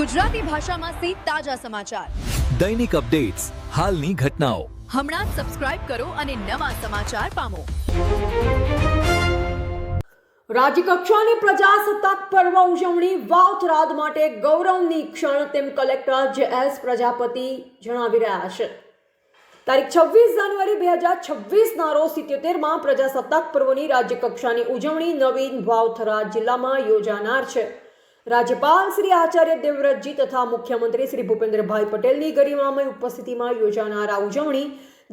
ગુજરાતી ભાષામાં સે તાજા સમાચાર. દૈનિક અપડેટ્સ હાલની ઘટનાઓ. હમણાં જ સબસ્ક્રાઇબ કરો અને નવા સમાચાર પામો. રાજ્યકક્ષાની પ્રજાસત્તાક પર્વ ઉજવણી વાવથરાદ માટે ગૌરવની ક્ષણ તેમ કલેક્ટર જે એસ પ્રજાપતિ જણાવી રહ્યા છે. તારીખ છવ્વીસ જાન્યુઆરી બે હજાર છવ્વીસના રોજ સિત્યોતેરમાં પ્રજાસત્તાક પર્વની રાજ્યકક્ષાની ઉજવણી નવીન વાવથરાદ જિલ્લામાં યોજાનાર છે. રાજ્યપાલ શ્રી આચાર્ય દેવવ્રતજી તથા મુખ્યમંત્રી શ્રી ભૂપેન્દ્રભાઈ પટેલની ગરિમામય ઉપસ્થિતિમાં યોજાનાર આ ઉજવણી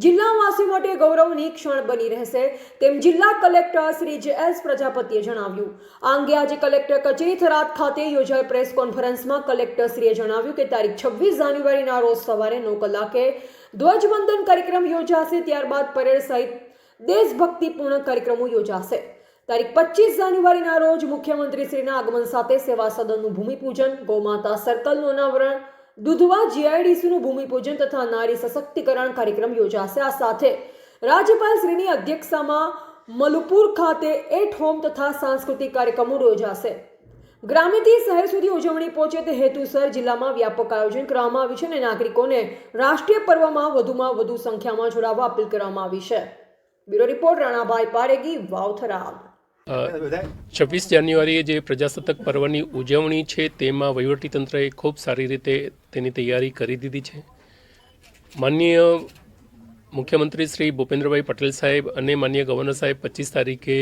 જિલ્લાવાસીઓ માટે ગૌરવની ક્ષણ બની રહેશે તેમ જિલ્લા કલેક્ટર શ્રી જે એસ પ્રજાપતિએ જણાવ્યું. આ અંગે આજે કલેક્ટર કચેરી થરાદ ખાતે યોજાયેલ પ્રેસ કોન્ફરન્સમાં કલેક્ટરશ્રીએ જણાવ્યું કે તારીખ છવ્વીસ જાન્યુઆરીના રોજ સવારે નવ કલાકે ધ્વજવંદન કાર્યક્રમ યોજાશે, ત્યારબાદ પરેડ સહિત દેશભક્તિપૂર્ણ કાર્યક્રમો યોજાશે. તારીખ પચીસ જાન્યુઆરીના રોજ મુખ્યમંત્રીશ્રીના આગમન સાથે સેવા સદનનું ભૂમિપૂજન, ગૌમાતા સર્કલનું અનાવરણ, દુધવા, જીઆઈડીસીનું ભૂમિપૂજન તથા નારી સશક્તિકરણ કાર્યક્રમ યોજાશે. આ સાથે રાજ્યપાલશ્રીની અધ્યક્ષતામાં મલુપુર ખાતે એટ હોમ તથા સાંસ્કૃતિક કાર્યક્રમો યોજાશે. ગ્રામ્યથી શહેર સુધી ઉજવણી પહોંચે તે હેતુસર જિલ્લામાં વ્યાપક આયોજન કરવામાં આવ્યું છે અને નાગરિકોને રાષ્ટ્રીય પર્વમાં વધુમાં વધુ સંખ્યામાં જોડાવા અપીલ કરવામાં આવી છે. બ્યુરો રિપોર્ટ રાણાભાઈ પારેગી વાવથરાદ છવ્વીસ જાન્યુઆરીએ જે પ્રજાસત્તાક પર્વની ઉજવણી છે, તેમાં વહીવટીતંત્રએ ખૂબ સારી રીતે તેની તૈયારી કરી દીધી છે. માનનીય મુખ્યમંત્રી શ્રી ભૂપેન્દ્રભાઈ પટેલ સાહેબ અને માનનીય ગવર્નર સાહેબ પચીસ તારીખે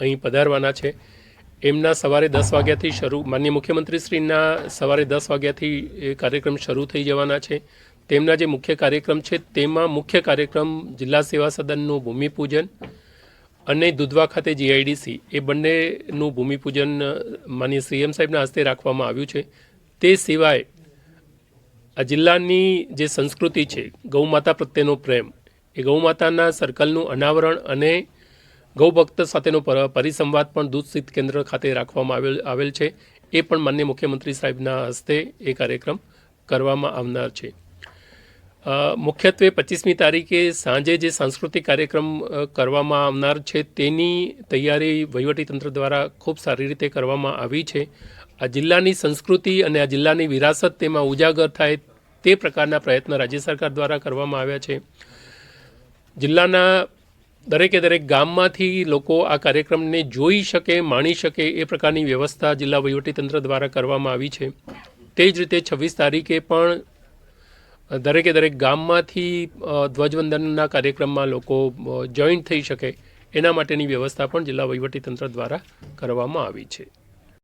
અહીં પધારવાના છે. એમના સવારે દસ વાગ્યાથી શરૂ, માનનીય મુખ્યમંત્રીશ્રીના સવારે દસ વાગ્યાથી એ કાર્યક્રમ શરૂ થઈ જવાના છે. તેમના જે મુખ્ય કાર્યક્રમ છે, તેમાં મુખ્ય કાર્યક્રમ જિલ્લા સેવા સદનનું ભૂમિપૂજન અને દુધવા ખાતે જીઆઈડીસી એ બંનેનું ભૂમિપૂજન અ, સીએમ સાહેબના હસ્તે રાખવામાં આવ્યું છે. તે સિવાય આ જિલ્લાની જે સંસ્કૃતિ છે ગૌમાતા પ્રત્યેનો પ્રેમ એ ગૌમાતાના સર્કલનું અનાવરણ અને ગૌભક્ત સાથેનો પરિસંવાદ પણ દૂધ શીત કેન્દ્ર ખાતે રાખવામાં આવેલ આવેલ છે. એ પણ માન્ય મુખ્યમંત્રી સાહેબના હસ્તે એ કાર્યક્રમ કરવામાં આવનાર છે. મુખ્યત્વે પચીસમી તારીખે સાંજે જે સાંસ્કૃતિક કાર્યક્રમ કરવામાં આવનાર છે તેની તૈયારી વહીવટીતંત્ર દ્વારા ખૂબ સારી રીતે કરવામાં આવી છે. આ જિલ્લાની સંસ્કૃતિ અને આ જિલ્લાની વિરાસત તેમાં ઉજાગર થાય તે પ્રકારના પ્રયત્ન રાજ્ય સરકાર દ્વારા કરવામાં આવ્યા છે. જિલ્લાના દરેકે દરેક ગામમાંથી લોકો આ કાર્યક્રમને જોઈ શકે, માણી શકે એ પ્રકારની વ્યવસ્થા જિલ્લા વહીવટીતંત્ર દ્વારા કરવામાં આવી છે. તે જ રીતે છવ્વીસ તારીખે પણ દરેકે દરેક ગામમાંથી ધ્વજવંદનના કાર્યક્રમમાં લોકો જોઈન્ટ થઈ શકે એના માટેની વ્યવસ્થા પણ જિલ્લા વહીવટીતંત્ર દ્વારા કરવામાં આવી છે.